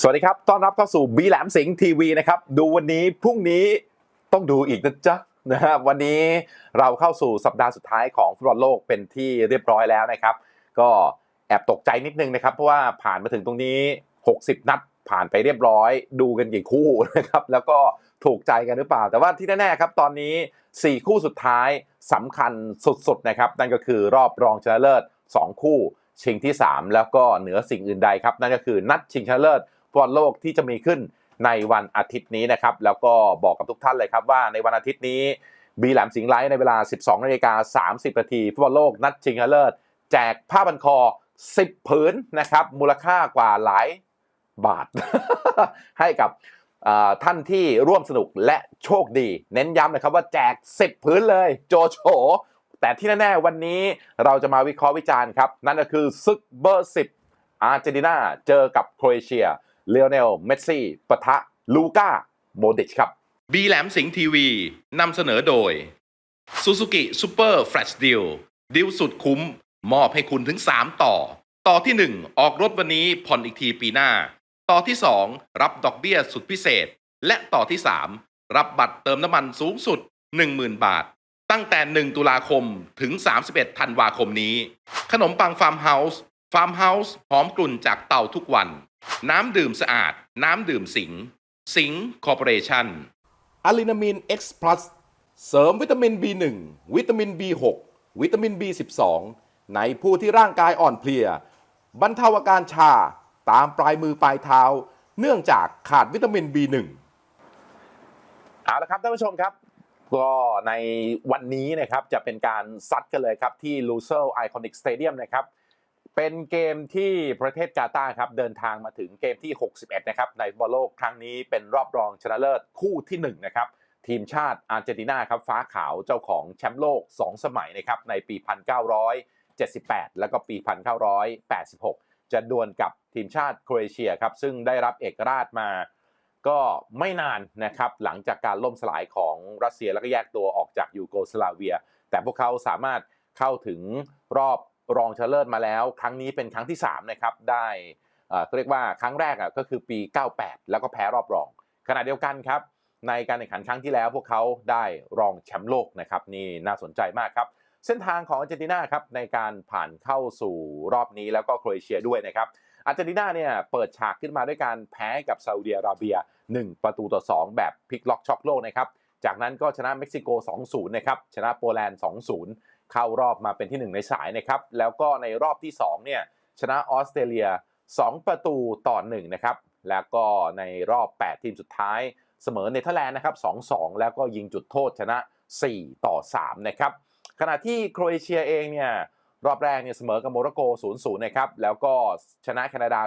สวัสดีครับ ต้อนรับเข้าสู่บีแหลมสิงห์ทีวีนะครับ ดูวันนี้พรุ่งนี้ต้องดูอีกนะจ๊ะนะฮะวันนี้เราเข้าสู่สัปดาห์สุดท้ายของฟุตบอลโลกเป็นที่เรียบร้อยแล้วนะครับ ก็แอบตกใจนิดนึงนะครับ เพราะว่าผ่านมาถึงตรงนี้ 60 นัดผ่านไปเรียบร้อย ดูกันกี่คู่นะครับ แล้วก็ถูกใจกันหรือเปล่า แต่ว่าที่แน่ๆครับ ตอนนี้ 4 คู่สุดท้ายสำคัญสุดๆนะครับ นั่นก็คือรอบรองชนะเลิศ 2 คู่ ชิงที่ 3 แล้วก็เหนือสิ่งอื่นใดครับ นั่นก็คือนัดชิงชนะเลิศฟุตบอลโลกที่จะมีขึ้นในวันอาทิตย์นี้นะครับแล้วก็บอกกับทุกท่านเลยครับว่าในวันอาทิตย์นี้บีแหลมสิงห์ไลท์ในเวลา 12นาฬิกา30นาทีฟุตบอลโลกนัดชิงชนะเลิศแจกผ้าบันคอ 10 ผืนนะครับมูลค่ากว่าหลายบาท ให้กับท่านที่ร่วมสนุกและโชคดี เน้นย้ำนะครับว่าแจก 10 ผืนเลย โจโฉ แต่ที่แน่ๆวันนี้เราจะมาวิเคราะห์วิจารณ์ครับ นั่นก็คือซึกเบอร์10อาร์เจนตินาเจอกับโครเอเชียเลโอเนลเมสซี่ปะทะลูก้าโมดิชครับบีแหลมสิงห์ทีวีนำเสนอโดย Suzuki Super Flash Deal ดิวสุดคุ้ม มอบให้คุณถึง 3 ต่อ ต่อที่ 1 ออกรถวันนี้ผ่อนอีกทีปีหน้า ต่อที่ 2 รับดอกเบี้ยสุดพิเศษ และต่อที่ 3 รับบัตรเติมน้ำมันสูงสุด 10,000 บาท ตั้งแต่ 1 ตุลาคมถึง 31 ธันวาคมนี้ ขนมปังฟาร์มเฮาส์ฟาร์มเฮาส์หอมกลุ่นจากเตาทุกวัน น้ำดื่มสะอาด น้ำดื่มสิง สิงคอร์ปอเรชั่นอะลินามีน X Plus เสริมวิตามิน B1 วิตามิน B6 วิตามิน B12 ในผู้ที่ร่างกายอ่อนเพลีย บรรเทาอาการชาตามปลายมือปลายเท้า เนื่องจากขาดวิตามิน B1 เอาละครับท่านผู้ชมครับ ก็ในวันนี้นะครับจะเป็นการซัดกันเลยครับที่ l u s e r Iconic Stadium นะครับเป็นเกมที่ประเทศกาตาร์ครับเดินทางมาถึงเกมที่ 61 นะครับในฟุตบอลโลกครั้งนี้เป็นรอบรองชนะเลิศคู่ที่1นะครับทีมชาติอาร์เจนตินาครับฟ้าขาวเจ้าของแชมป์โลก 2 สมัยนะครับในปี 1978 แล้วก็ปี 1986 จะดวลกับทีมชาติโครเอเชียครับซึ่งได้รับเอกราชมา ก็ไม่นานนะครับหลังจากการล่มสลายของรัสเซียแล้วก็แยกตัวออกจากยูโกสลาเวีย แต่พวกเขาสามารถเข้าถึงรอบรองชนะเลิศมาแล้ว ครั้งนี้เป็นครั้งที่3นะครับได้เอ่อเขาเรียกว่าครั้งแรกอะก็คือปี 98 แล้วก็แพ้รอบรอง ขณะเดียวกันครับ ในการแข่งขันครั้งที่แล้ว พวกเขาได้รองแชมป์โลกนะครับนี่น่าสนใจมากครับ เส้นทางของอาร์เจนตินาครับในการผ่านเข้าสู่รอบนี้แล้วก็โครเอเชียด้วยนะครับ อาร์เจนตินาเนี่ยเปิดฉากขึ้นมาด้วยการแพ้กับซาอุดิอาระเบีย 1 ประตูต่อ 2 แบบพลิกล็อกช็อกโลกนะครับ จากนั้นก็ชนะเม็กซิโก 2-0 นะครับ ชนะโปแลนด์ 2-0 เข้ารอบมาเป็นที่ 1 ในสายนะครับ แล้วก็ในรอบที่ 2 เนี่ยชนะออสเตรเลีย 2 ประตูต่อ 1 นะครับ แล้วก็ในรอบ 8 ทีมสุดท้าย เสมอเนเธอร์แลนด์นะครับ 2-2 แล้วก็ยิงจุดโทษชนะ 4 ต่อ 3 นะครับ ขณะที่โครเอเชียเองเนี่ย รอบแรกเนี่ยเสมอกับโมร็อกโก 0-0 นะครับ แล้วก็ชนะแคนาดา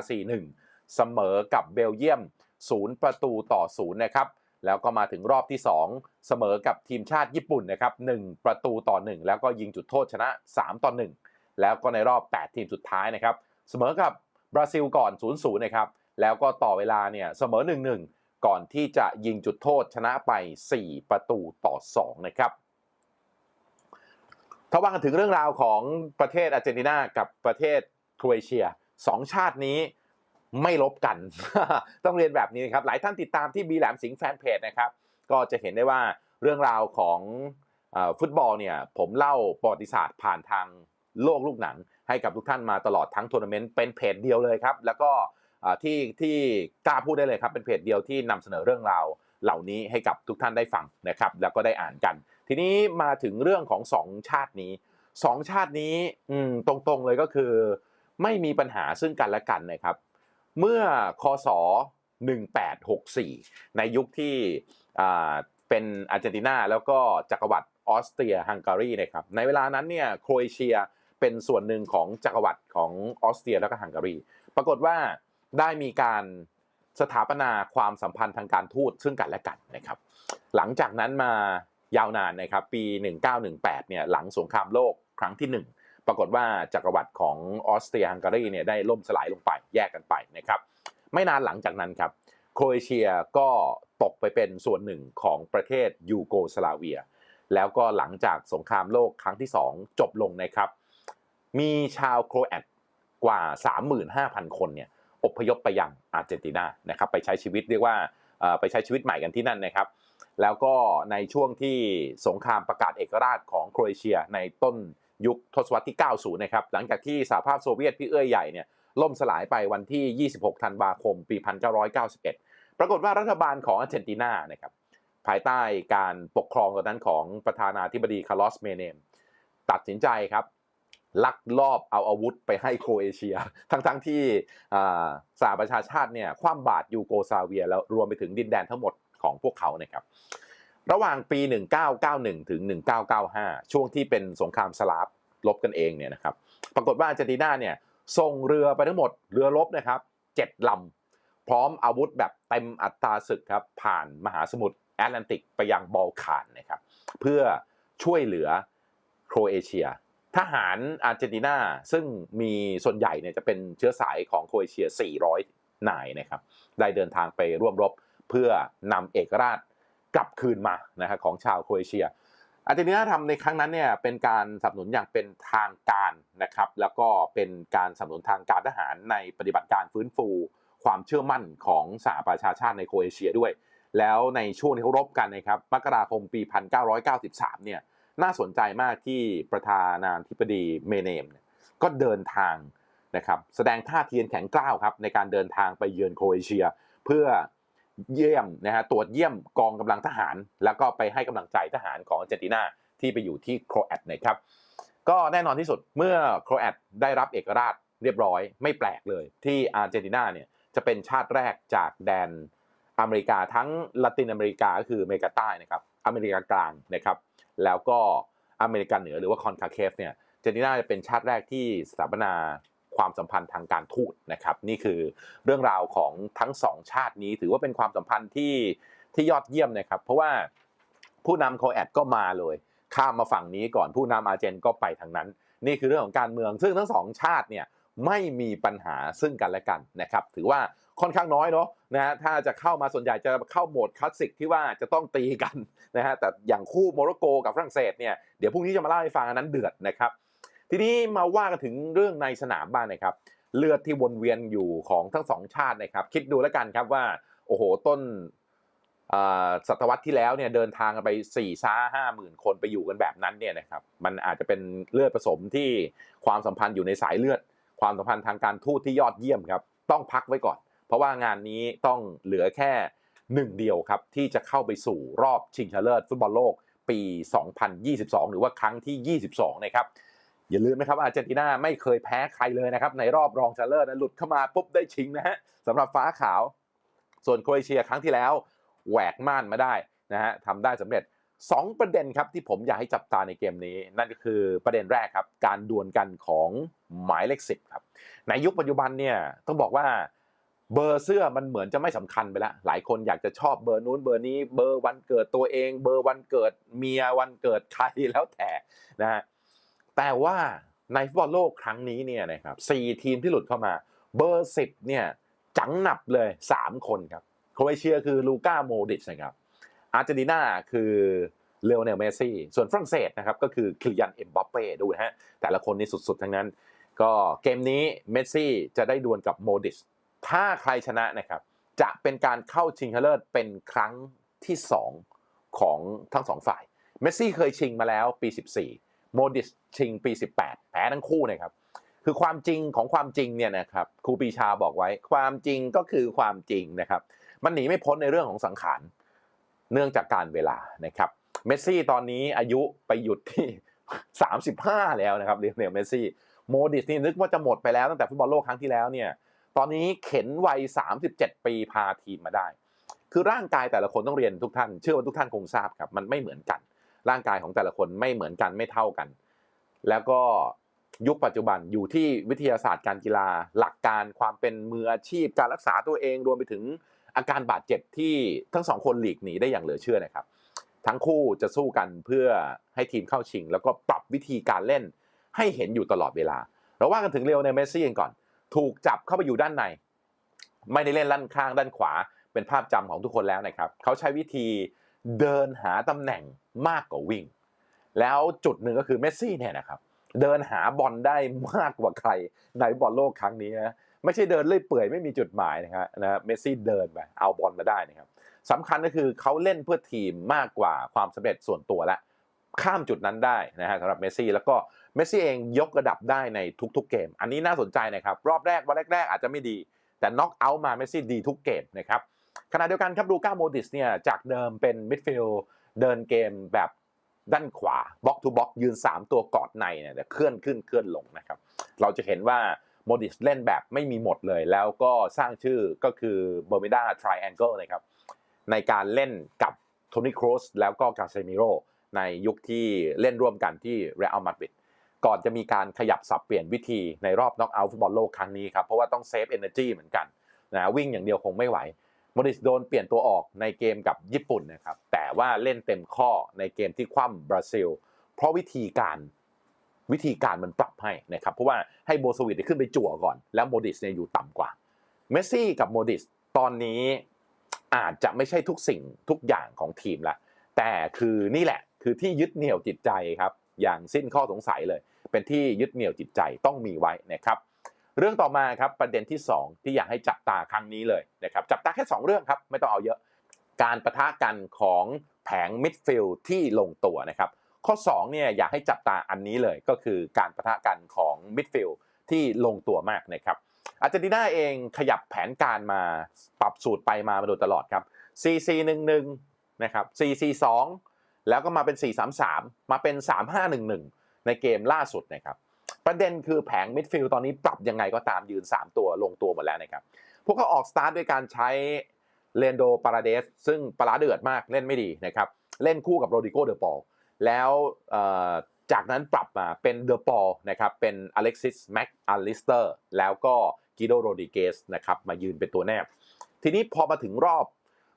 4-1 เสมอกับเบลเยียม 0 ประตูต่อ 0 นะครับ แล้วก็มาถึงรอบที่ 2 เสมอกับทีมชาติญี่ปุ่นนะครับ 1 ประตูต่อ 1 แล้วก็ยิงจุดโทษชนะ 3 ต่อ 1 แล้วก็ในรอบ 8 ทีมสุดท้ายนะครับ เสมอกับบราซิลก่อน 0-0 นะครับ แล้วก็ต่อเวลาเนี่ยเสมอ 1-1 ก่อนที่จะยิงจุดโทษชนะไป 4 ประตูต่อ 2 นะครับ ถ้าว่ากันถึงเรื่องราวของประเทศอาร์เจนตินากับประเทศโครเอเชียสองชาตินี้ไม่ลบกัน ต้องเรียนแบบนี้นะครับ หลายท่านติดตามที่บีแหลมสิงห์แฟนเพจนะครับ ก็จะเห็นได้ว่าเรื่องราวของฟุตบอลเนี่ยผมเล่าประวัติศาสตร์ผ่านทางโลกลูกหนัง ให้กับทุกท่านมาตลอดทั้งทัวร์นาเมนต์เป็นเพจเดียวเลยครับ แล้วก็ที่ที่กล้าพูดได้เลยครับ เป็นเพจเดียวที่นำเสนอเรื่องราวเหล่านี้ให้กับทุกท่านได้ฟังนะครับ แล้วก็ได้อ่านกัน ทีนี้มาถึงเรื่องของสองชาตินี้สองชาตินี้ตรงๆเลยก็คือ ไม่มีปัญหาซึ่งกันและกันนะครับ เมื่อคศ 1864 ในยุคที่เป็นอาร์เจนตินาแล้วก็จักรวรรดิออสเตรียฮังการีนะครับในเวลานั้นเนี่ยโครเอเชียเป็นส่วนหนึ่งของจักรวรรดิของออสเตรียแล้วก็ฮังการีปรากฏว่าได้มีการสถาปนาความสัมพันธ์ทางการทูตซึ่งกันและกันนะครับ หลังจากนั้นมา ยาวนานนะครับปี 1918เนี่ยหลังสงครามโลกครั้งที่ 1 ปรากฏว่าจักรวรรดิของออสเตรียฮังการีเนี่ยได้ล่มสลายลงไปแยกกันไปนะครับไม่นานหลังจากนั้นครับโครเอเชียก็ตกไปเป็นส่วนหนึ่งของประเทศยูโกสลาเวีย แล้วก็หลังจากสงครามโลกครั้งที่ 2 จบลงนะครับ มีชาวโครแอตกว่า 35,000 คนเนี่ยอพยพไปยังอาร์เจนตินานะครับไปใช้ชีวิตเรียกว่าไปใช้ชีวิตใหม่กันที่นั่นนะครับ แล้วก็ในช่วงที่สงครามประกาศเอกราชของโครเอเชียในต้นยุคทศวรรษที่ 90 นะครับ หลังจากที่สหภาพโซเวียตพี่เอื้อยใหญ่เนี่ยล่มสลายไปวันที่ 26 ธันวาคม ปี 1991 ปรากฏว่ารัฐบาลของอาร์เจนตินานะครับภายใต้การปกครองตอนนั้นของประธานาธิบดีคาร์ลอสเมเนม ตัดสินใจครับลักลอบเอาอาวุธไปให้โครเอเชีย ทั้งๆที่อาสหประชาชาติเนี่ยคว่ำบาตรยูโกสลาเวียแล้วรวมไปถึงดินแดนทั้งหมด ของพวกเขานะครับระหว่างปี 1991 ถึง 1995 ช่วงที่เป็นสงครามสลาฟลบกันเองเนี่ยนะครับปรากฏว่าอาร์เจนตินาเนี่ยส่งเรือไปทั้งหมดเรือรบนะครับ7ลำพร้อมอาวุธแบบเต็มอัตราศึกครับผ่านมหาสมุทรแอตแลนติกไปยังบอลข่านนะครับเพื่อช่วยเหลือโครเอเชีย ทหารอาร์เจนตินาซึ่งมีส่วนใหญ่เนี่ยจะเป็นเชื้อสายของโครเอเชีย 400 นายนะครับได้เดินทางไปร่วมรบ เพื่อนำเอกราชกลับคืนมานะครับของชาวโครเอเชีย อาร์เจนตินาทำในครั้งนั้นเนี่ยเป็นการสนับสนุนอย่างเป็นทางการนะครับ แล้วก็เป็นการสนับสนุนทางการทหารในปฏิบัติการฟื้นฟู ความเชื่อมั่นของสหประชาชาติในโครเอเชียด้วย แล้วในช่วงที่เขารบกันนะครับมกราคมปี 1993 เนี่ยน่าสนใจมากที่ประธานาธิบดีเมเนม ก็เดินทางนะครับแสดงท่าทีนแข็งกร้าวครับในการเดินทางไปเยือนโครเอเชีย เพื่อ เยี่ยมนะฮะตรวจเยี่ยมกองกำลังทหาร แล้วก็ไปให้กำลังใจทหารของเจนตินาที่ไปอยู่ที่โครแอตนะครับก็แน่นอนที่สุดเมื่อโครแอตได้รับเอกราชเรียบร้อย ไม่แปลกเลย ที่อาร์เจนตินาเนี่ยจะเป็นชาติแรกจากแดนอเมริกาทั้งละตินอเมริกาก็คืออเมริกาใต้นะครับอเมริกากลางนะครับแล้วก็อเมริกาเหนือหรือว่าคอนคาเคฟเนี่ยเจนตินาจะเป็นชาติแรกที่สถาปนา ความสัมพันธ์ทางการทูตนะครับนี่คือเรื่องราวของทั้งสองชาตินี้ ถือว่าเป็นความสัมพันธ์ที่ที่ยอดเยี่ยมนะครับ เพราะว่าผู้นำโคแอตก็มาเลย ข้ามมาฝั่งนี้ก่อนผู้นำอาร์เจนก็ไปทางนั้น นี่คือเรื่องของการเมือง ซึ่งทั้งสองชาติเนี่ยไม่มีปัญหาซึ่งกันและกันนะครับ ถือว่าค่อนข้างน้อยเนาะนะฮะถ้าจะเข้ามาส่วนใหญ่จะเข้าโหมดคลาสสิกที่ว่าจะต้องตีกันนะฮะแต่อย่างคู่โมร็อกโกกับฝรั่งเศสเนี่ยเดี๋ยวพรุ่งนี้จะมาเล่าให้ฟังอันนั้นเดือดนะครับ ทีนี้มาว่ากันถึงเรื่องในสนามบ้างนะครับ เลือดที่วนเวียนอยู่ของทั้งสองชาตินะครับคิดดูแล้วกันครับว่าโอ้โหต้นศตวรรษที่แล้วเนี่ยเดินทางกันไป4ี่ซ่าห้าหมื่นคนไปอยู่กันแบบนั้นเนี่ยนะครับมันอาจจะเป็นเลือดผสมที่ความสัมพันธ์อยู่ในสายเลือด ความสัมพันธ์ทางการทูตที่ยอดเยี่ยมครับต้องพักไว้ก่อน เพราะว่างานนี้ต้องเหลือแค่หนึ่งเดียวครับที่จะเข้าไปสู่รอบชิงชนะเลิศฟุตบอลโลกปี 2022 หรือว่าครั้งที่ 22 นะครับ อย่าลืมนะครับอาร์เจนตินาไม่เคยแพ้ใครเลยนะครับในรอบรองชนะเลิศนะหลุดเข้ามาปุ๊บได้ชิงนะฮะสำหรับฟ้าขาว ส่วนโครเอเชียครั้งที่แล้วแหวกม่านมาได้นะฮะทำได้สำเร็จ 2 ประเด็นครับที่ผมอยากให้จับตาในเกมนี้ นั่นก็คือประเด็นแรกครับ การดวลกันของหมายเลขสิบครับในยุคปัจจุบันเนี่ยต้องบอกว่าเบอร์เสื้อมันเหมือนจะไม่สำคัญไปแล้ว หลายคนอยากจะชอบเบอร์นู้นเบอร์นี้ เบอร์วันเกิดตัวเอง เบอร์วันเกิดเมียวันเกิดใครแล้วแต่นะฮะ แต่ว่าในฟุตบอลโลกครั้งนี้เนี่ยนะครับสี่ทีมที่หลุดเข้ามา เบอร์สิบเนี่ยจังหนับเลยสามคนครับโครเอเชียคือลูก้าโมดิชนะครับอาร์เจนตินาคือเลโอเนลเมซี่ ส่วนฝรั่งเศสนะครับก็คือคิลิยันเอ็มบัปเป้ดูนะฮะแต่ละคนนี่สุดๆ ทั้งนั้น ก็เกมนี้เมสซี่จะได้ดวลกับโมดิชถ้าใครชนะนะครับจะเป็นการเข้าชิงชนะเลิศเป็นครั้งที่ 2 ของทั้งสองฝ่าย เมสซี่เคยชิงมาแล้วปี 14 โมดิชชิงปี 18 แพ้ทั้งคู่นะครับคือความจริงของความจริงเนี่ยนะครับครูปีชาบอกไว้ ความจริงก็คือความจริงนะครับ มันหนีไม่พ้นในเรื่องของสังขารเนื่องจากการเวลานะครับเมสซี่ตอนนี้อายุไปหยุดที่ 35 แล้วนะครับเรียกเนลเมสซี่โมดิชนี่นึกว่าจะหมดไปแล้วตั้งแต่ฟุตบอลโลกครั้งที่แล้วเนี่ยตอนนี้เข็นวัย 37 ปีพาทีมมาได้ คือร่างกายแต่ละคนต้องเรียนทุกท่าน เชื่อว่าทุกท่านคงทราบครับ มันไม่เหมือนกัน ร่างกายของแต่ละคนไม่เหมือนกันไม่เท่ากัน แล้วก็ยุคปัจจุบันอยู่ที่วิทยาศาสตร์การกีฬา หลักการความเป็นมืออาชีพ การรักษาตัวเองรวมไปถึงอาการบาดเจ็บที่ทั้งสองคนหลีกหนีได้อย่างเหลือเชื่อนะครับ ทั้งคู่จะสู้กันเพื่อให้ทีมเข้าชิง แล้วก็ปรับวิธีการเล่นให้เห็นอยู่ตลอดเวลา เราว่ากันถึงเรโอเนเมสซี่กันก่อน ถูกจับเข้าไปอยู่ด้านใน ไม่ได้เล่นด้านข้างด้านขวา เป็นภาพจำของทุกคนแล้วนะครับ เขาใช้วิธีเดินหาตำแหน่ง มากกว่าวิ่ง แล้วจุดหนึ่งก็คือเมสซี่เนี่ยนะครับเดินหาบอลได้มากกว่าใครในบอลโลกครั้งนี้นะไม่ใช่เดินเลื่อยเปื่อยไม่มีจุดหมายนะครับนะเมสซี่เดินไปเอาบอลมาได้นะครับสำคัญก็คือเขาเล่นเพื่อทีมมากกว่าความสำเร็จส่วนตัวและข้ามจุดนั้นได้นะฮะสำหรับเมสซี่แล้วก็เมสซี่เองยกระดับได้ในทุกๆเกม อันนี้น่าสนใจนะครับรอบแรกวันแรกๆอาจจะไม่ดี แต่น็อกเอาท์มาเมสซี่ดีทุกเกมนะครับขณะเดียวกันครับลูก้าโมดิสเนี่ยจากเดิมเป็นมิดฟิลด์ เดินเกมแบบด้านขวาบล็อกทูบล็อกยืน 3 ตัวกอดในเนี่ยเดี๋ยวเคลื่อนขึ้นเคลื่อนลงนะครับ เราจะเห็นว่าโมดิสเล่นแบบไม่มีหมดเลย แล้วก็สร้างชื่อก็คือเบอร์มิดาทริแองเกิลนะครับในการเล่นกับโทนี่คร s สแล้วก็กาเซมิโรในยุคที่เล่นร่วมกันที่เรอัลมาดริดก่อนจะมีการขยับสับเปลี่ยนวิธีในรอบน็อกเอาท์ฟุตบอลโลกครั้งนี้ครับ เพราะว่าต้องเซฟเอเนอร์จีเหมือนกันนะวิ่งอย่างเดียวคงไม่ไหว มดิสโดนเปลี่ยนตัวออกในเกมกับญี่ปุ่นนะครับ แต่ว่าเล่นเต็มข้อในเกมที่คว่ำบราซิล เพราะวิธีการวิธีการมันปรับให้นะครับ เพราะว่าให้โบสวิตขึ้นไปจั่วก่อน แล้วโมดิสเนี่ยอยู่ต่ำกว่า เมสซี่กับโมดิสตอนนี้อาจจะไม่ใช่ทุกสิ่งทุกอย่างของทีมละแต่คือนี่แหละคือที่ยึดเหนี่ยวจิตใจครับ อย่างสิ้นข้อสงสัยเลย เป็นที่ยึดเหนี่ยวจิตใจต้องมีไว้นะครับ เรื่องต่อมาครับประเด็นที่ 2 ที่อยากให้จับตาครั้งนี้เลยนะครับจับตาแค่ 2 เรื่องครับไม่ต้องเอาเยอะ การประทะกันของแผงมิดฟิลด์ที่ลงตัวนะครับข้อ2เนี่ยอยากให้จับตาอันนี้เลยก็คือการประทะกันของมิดฟิลด์ที่ลงตัวมากนะครับอาร์เจนตินาเองขยับแผนการมาปรับสูตรไปมามาโดยตลอดครับ 4-4-1-1 นะครับ 4-4-2 แล้วก็มาเป็น 4-3-3 มาเป็น 3-5-1-1 ในเกมล่าสุดนะครับ ประเด็นคือแผงมิดฟิลด์ตอนนี้ปรับยังไงก็ตามยืน 3 ตัวลงตัวหมดแล้วนะครับ พวกเขาออกสตาร์ทด้วยการใช้เลนโดปาราเดสซึ่งปลาเดือดมากเล่นไม่ดีนะครับ เล่นคู่กับโรดิโกเดอปอลแล้วจากนั้นปรับมาเป็นเดอปอลนะครับเป็นอเล็กซิสแม็กอลิสเตอร์แล้วก็กิโดโรดิเกสนะครับมายืนเป็นตัวแนบ ทีนี้พอมาถึงรอบ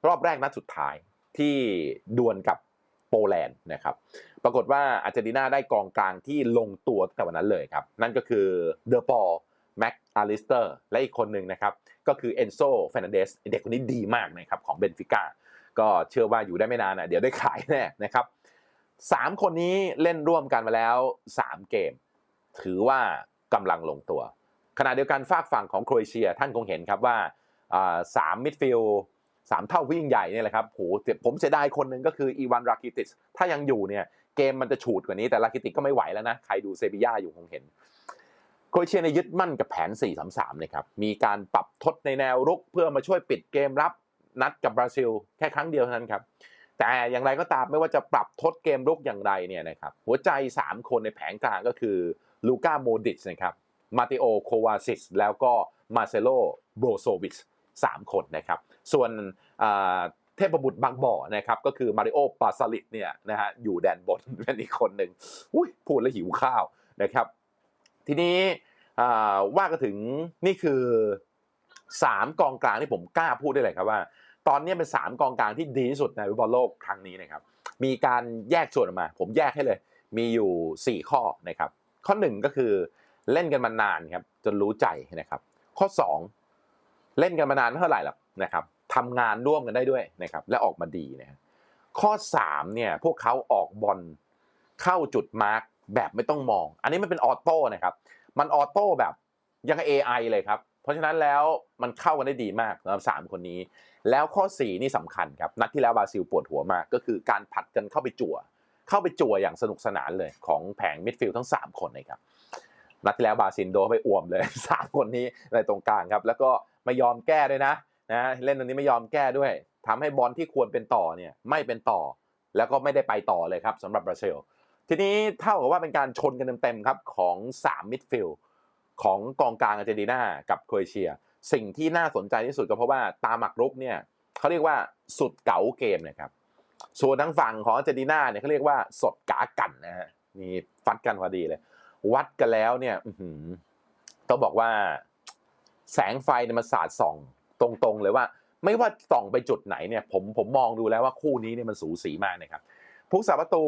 รอบแรกนัดสุดท้ายที่ดวลกับ โปแลนด์นะครับ ปรากฏว่าอาร์เจนตินาได้กองกลางที่ลงตัวตั้งแต่วันนั้นเลยครับ นั่นก็คือเดอปอลแม็กอาลิสเตอร์และอีกคนหนึ่งนะครับ ก็คือเอนโซเฟนันเดสเด็กคนนี้ดีมากนะครับของเบนฟิก้าก็เชื่อว่าอยู่ได้ไม่นานนะเดี๋ยวได้ขายแน่นะครับสามคนนี้เล่นร่วมกันมาแล้ว 3 เกม ถือว่ากำลังลงตัว ขณะเดียวกันฝากฝั่งของโครเอเชียท่านคงเห็นครับว่าสามมิดฟิลด์ สามเท่าวิ่งใหญ่เนี่ยแหละครับโหผมเสียดายคนหนึ่งก็คืออีวานราคิติสถ้ายังอยู่เนี่ยเกมมันจะฉูดกว่านี้แต่ลาคิติกก็ไม่ไหวแล้วนะ ใครดูเซบีย่าอยู่คงเห็นโครเอเชียในยึดมั่นกับแผน 4-3-3นะครับมีการปรับทดในแนวรุกเพื่อมาช่วยปิดเกมรับนัดกับบราซิล แค่ครั้งเดียวเท่านั้นครับแต่อย่างไรก็ตามไม่ว่าจะปรับทดเกมรุกอย่างไรเนี่ยนะครับหัวใจ 3 คนในแผงกลางก็คือลูก้าโมดิชนะครับมาติโอโควาซิสแล้วก็มาเซโลโบโซวิช 3 คนนะครับ ส่วนเทพบุตรบางบ่อนะครับก็คือมาริโอปาซาลิตเนี่ยนะฮะอยู่แดนบนเป็นอีกคนหนึ่งอุ้ยพูดแล้วหิวข้าวนะครับ ทีนี้ว่ากันถึงนี่คือ 3 กองกลางที่ผมกล้าพูดได้เลยครับว่า ตอนนี้เป็น 3 กองกลางที่ดีที่สุดในฟุตบอลโลกครั้งนี้นะครับ มีการแยกส่วนออกมา ผมแยกให้เลย มีอยู่ 4 ข้อนะครับ ข้อ 1 ก็คือเล่นกันมานานครับจนรู้ใจนะครับ ข้อ 2 เล่นกันมานานเท่าไหร่หรอกนะครับทำงานร่วมกันได้ด้วยนะครับและออกมาดีนะครับข้อ3เนี่ยพวกเขาออกบอลเข้าจุดมาร์กแบบไม่ต้องมอง อันนี้มันเป็นออโต้นะครับ มันออโต้แบบยัง AI เลยครับ เพราะฉะนั้นแล้วมันเข้ากันได้ดีมากสำหรับสามคนนี้ แล้วข้อ 4 นี่สำคัญครับ นัดที่แล้วบราซิลปวดหัวมาก ก็คือการผัดกันเข้าไปจั่ว เข้าไปจั่วอย่างสนุกสนานเลยของแผงมิดฟิลด์ทั้ง 3 คนนะครับนัดที่แล้วบราซิลโดนไปอ่วมเลย 3 คนนี้ในตรงกลางครับ แล้วก็ ไม่ยอมแก้ด้วยนะนะเล่นตรงนี้ไม่ยอมแก้ด้วยทำให้บอลที่ควรเป็นต่อเนี่ยไม่เป็นต่อ แล้วก็ไม่ได้ไปต่อเลยครับสำหรับบราซิลทีนี้เท่ากับว่าเป็นการชนกันเต็มๆครับของ 3 มิดฟิลด์ของกองกลางอาร์เจนตินากับโครเอเชีย สิ่งที่น่าสนใจที่สุดก็เพราะว่าตามหมักรุกเนี่ยเขาเรียกว่าสุดเก๋าเกมนะครับส่วนทางฝั่งของอาร์เจนตินาเนี่ยเขาเรียกว่าสดกากันนะฮะนี่ฟัดกันพอดีเลย วัดกันแล้วเนี่ยต้องบอกว่า แสงไฟเนี่ยมันสาดส่องตรงๆเลยว่า ไม่ว่าส่องไปจุดไหนเนี่ยผมผมมองดูแล้วว่าคู่นี้เนี่ยมันสูสีมากนะครับผู้สาประตู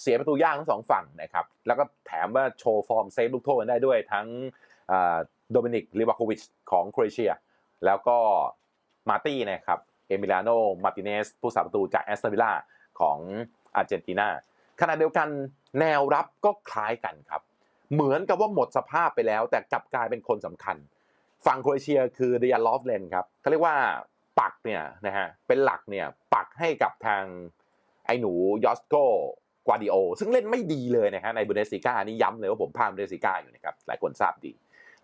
เสียประตูยากทั้งสองฝั่งนะครับแล้วก็แถมว่าโชว์ฟอร์มเซฟลูกโทษกันได้ด้วยทั้งโดมินิกลิวาโควิชของโครเอเชีย แล้วก็มาร์ตี้นะครับเอมิลาโนมาร์ติเนสผู้สาประตูจากแอสตันวิลล่าของอาร์เจนตินาขณะเดียวกันแนวรับก็คล้ายกันครับ เหมือนกับว่าหมดสภาพไปแล้ว แต่กลับกลายเป็นคนสำคัญ ฝั่งโครเอเชียคือเดียร์ลอฟเลนครับเขาเรียกว่าปักเนี่ยนะฮะเป็นหลักเนี่ยปักให้กับทางไอ้หนูยอสโกกวาดิโอ ซึ่งเล่นไม่ดีเลยนะฮะในบุนเดสซิก้านี่ย้ำเลยว่าผมพาบุนเดสซิก้าอยู่นะครับหลายคนทราบดี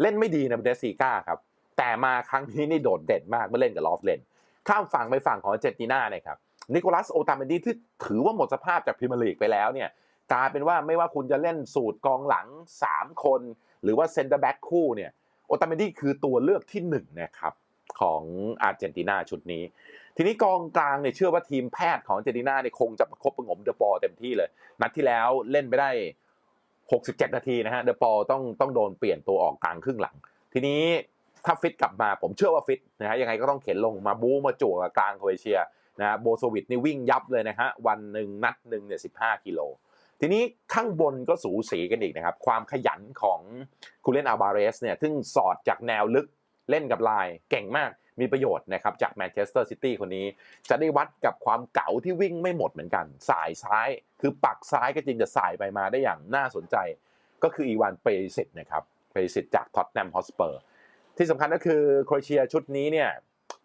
เล่นไม่ดีในบุนเดสซิก้าครับแต่มาครั้งนี้นี่โดดเด่นมากเมื่อเล่นกับลอฟเลนข้ามฝั่งไปฝั่งของเจนตินาเนี่ยครับนิโคลัสโอตาเมนดีที่ถือว่าหมดสภาพจากพรีเมียร์ลีกไปแล้วเนี่ยกลายเป็นว่าไม่ว่าคุณจะเล่นสูตรกองหลัง 3 คน หรือว่าเซนเตอร์แบ็กคู่เนี่ย โอตาเมนดี้คือตัวเลือกที่หนึ่งนะครับของอาร์เจนตินาชุดนี้ ทีนี้กองกลางเนี่ยเชื่อว่าทีมแพทย์ของอาร์เจนตินาเนี่ยคงจะประคบประงมเดอะบอลเต็มที่เลย นัดที่แล้วเล่นไปได้ 67 นาทีนะฮะเดอะบอลต้องต้องโดนเปลี่ยนตัวออกกลางครึ่งหลัง ทีนี้ถ้าฟิตกลับมาผมเชื่อว่าฟิตนะฮะยังไงก็ต้องเข็นลงมาบูมาจั่วกับกลางโครเอเชียนะฮะโบโซวิดนี่วิ่งยับเลยนะฮะวันหนึ่งนัดหนึ่งเนี่ย15กิโล ทีนี้ข้างบนก็สูสีกันอีกนะครับ ความขยันของคูเลนอาบาเรสเนี่ยซึ่งสอดจากแนวลึกเล่นกับลายเก่งมากมีประโยชน์นะครับจากแมนเชสเตอร์ซิตี้คนนี้ จะได้วัดกับความเก๋าที่วิ่งไม่หมดเหมือนกัน สายซ้ายคือปักซ้ายก็จริงจะสายไปมาได้อย่างน่าสนใจ ก็คืออีวานเปริสิตนะครับเปริสิตจากท็อตแนมฮอสเปอร์ที่สำคัญก็คือโครเอเชียชุดนี้เนี่ย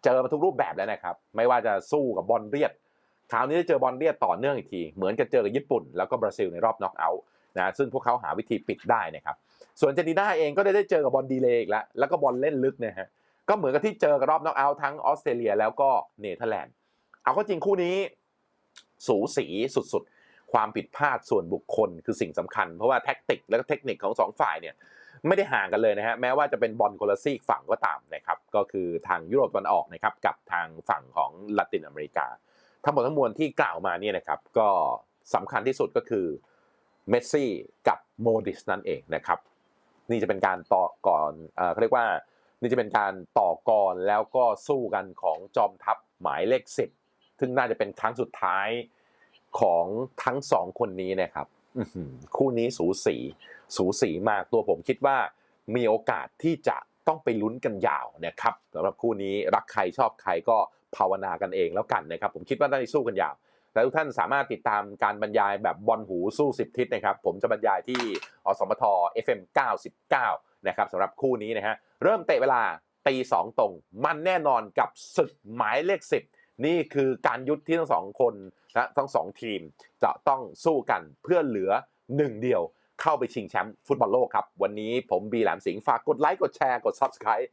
เจอมาทุกรูปแบบแล้วนะครับ ไม่ว่าจะสู้กับบอลเรียด คราวนี้ได้เจอบอลเรียดต่อเนื่องอีกที เหมือนกับเจอกับญี่ปุ่น แล้วก็บราซิลในรอบน็อกเอาท์นะซึ่งพวกเขาหาวิธีปิดได้นะครับส่วนเจนตินาเองก็ได้ได้เจอกับบอลดีเลย์อีกแล้วแล้วก็บอลเล่นลึกนะฮะก็เหมือนกับที่เจอกับรอบน็อกเอาท์ทั้งออสเตรเลียแล้วก็เนเธอร์แลนด์เอาก็จริงคู่นี้ สูสีสุดๆ ความผิดพลาดส่วนบุคคลคือสิ่งสำคัญ เพราะว่าแท็กติกและก็เทคนิคของสองฝ่ายเนี่ยไม่ได้ห่างกันเลยนะฮะแม้ว่าจะเป็นบอลคนละซีกฝั่งก็ตามนะครับก็คือทางยุโรปตะวันออกนะครับกับทางฝั่งของละตินอเมริกา ทั้งหมดทั้งมวลที่กล่าวมาเนี่ยนะครับก็สำคัญที่สุดก็คือเมสซี่กับโมดิสนั่นเองนะครับ นี่จะเป็นการต่อก่อนเขาเรียกว่านี่จะเป็นการต่อกรแล้วก็สู้กันของจอมทัพหมายเลขสิบซึ่งน่าจะเป็นครั้งสุดท้ายของทั้งสองคนนี้นะครับคู่นี้สูสีสูสีมากตัวผมคิดว่ามีโอกาสที่จะต้องไปลุ้นกันยาวนะครับสำหรับคู่นี้รักใครชอบใครก็ ภาวนากันเองแล้วกันนะครับ ผมคิดว่าน่าจะสู้กันยาวและทุกท่านสามารถติดตามการบรรยายแบบบอลหูสู้10ทิศนะครับ ผมจะบรรยายที่อสมท FM 99 นะครับสำหรับคู่นี้นะฮะเริ่มเตะเวลาตีสองตรง มันแน่นอนกับศึกหมายเลข 10 นี่คือการยุทธที่ทั้งสองคนนะทั้งสองทีมจะต้องสู้กันเพื่อเหลือหนึ่งเดียว เข้าไปชิงแชมป์ฟุตบอลโลกครับ วันนี้ผมบีแหลมสิงห์ฝากกดไลค์กดแชร์กด Subscribe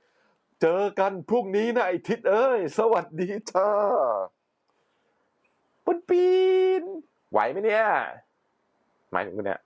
เจอกันพรุ่งนี้นะไอทิศเอ้ย สวัสดีจ้าปุนปีน ไหวไหมเนี่ย หมายถึงคุณเนี่ย